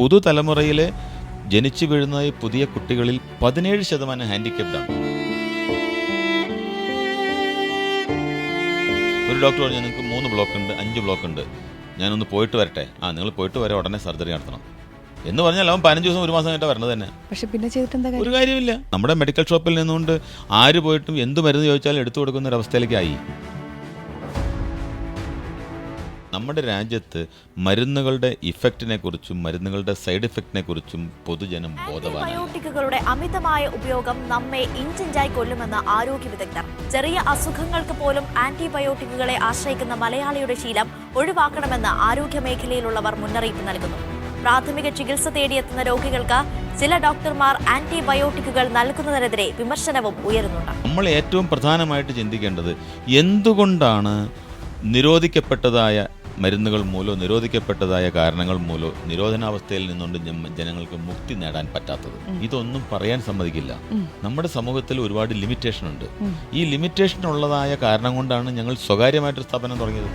പുതുതലമുറയിലെ ജനിച്ചു വീഴുന്ന പുതിയ കുട്ടികളിൽ പതിനേഴ് ശതമാനം ഹാൻഡിക്കപ്ഡാണ് ഒരു ഡോക്ടർ പറഞ്ഞു നിങ്ങൾക്ക് മൂന്ന് ബ്ലോക്ക് ഉണ്ട് അഞ്ച് ബ്ലോക്ക് ഉണ്ട് ഞാനൊന്ന് പോയിട്ട് വരട്ടെ. ആ നിങ്ങൾ പോയിട്ട് വരെ ഉടനെ സർജറി നടത്തണം. എന്ന് പറഞ്ഞാൽ അവൻ പതിനഞ്ച് ദിവസം ഒരു മാസം കഴിഞ്ഞാൽ വരണത് തന്നെ. പക്ഷെ പിന്നെ ചെയ്തിട്ട് ഒരു കാര്യമില്ല നമ്മുടെ മെഡിക്കൽ ഷോപ്പിൽ നിന്നുകൊണ്ട് ആര് പോയിട്ടും എന്ത് മരുന്ന് ചോദിച്ചാലും എടുത്തു കൊടുക്കുന്ന ഒരു അവസ്ഥയിലേക്കായി നമ്മുടെ രാജ്യത്ത് മരുന്നുകളുടെ ഇഫക്റ്റിനെ കുറിച്ചും മരുന്നുകളുടെ സൈഡ് ഇഫക്റ്റിനെ കുറിച്ചും പൊതുജനം ബോധവാനാണ്. അമിതമായ ഉപയോഗം നമ്മെ ഇഞ്ചിഞ്ചായി കൊല്ലുമെന്ന് ആരോഗ്യ വിദഗ്ധർ. ചെറിയ അസുഖങ്ങൾക്ക് പോലും ആന്റിബയോട്ടിക്കുകളെ ആശ്രയിക്കുന്ന മലയാളിയുടെ ശീലം ഒഴിവാക്കണമെന്ന് ആരോഗ്യ മേഖലയിലുള്ളവർ മുന്നറിയിപ്പ് നൽകുന്നു. പ്രാഥമിക ചികിത്സ തേടിയെത്തുന്ന രോഗികൾക്ക് ചില ഡോക്ടർമാർ ആന്റിബയോട്ടിക്കുകൾ നൽകുന്നതിനെതിരെ വിമർശനവും ഉയരുന്നുണ്ട്. നമ്മൾ ഏറ്റവും പ്രധാനമായിട്ട് ചിന്തിക്കേണ്ടത് എന്തുകൊണ്ടാണ് നിരോധിക്കപ്പെട്ടതായ മരുന്നുകൾ മൂലോ നിരോധിക്കപ്പെട്ടതായ കാരണങ്ങൾ മൂലോ നിരോധനാവസ്ഥയിൽ നിന്നുകൊണ്ട് ജനങ്ങൾക്ക് മുക്തി നേടാൻ പറ്റാത്തത്. ഇതൊന്നും പറയാൻ സമ്മതിക്കില്ല. നമ്മുടെ സമൂഹത്തിൽ ഒരുപാട് ലിമിറ്റേഷൻ ഉണ്ട് ഈ ലിമിറ്റേഷൻ ഉള്ളതായ കാരണം കൊണ്ടാണ് ഞങ്ങൾ സ്വകാര്യമായിട്ടൊരു സ്ഥാപനം തുടങ്ങിയത്.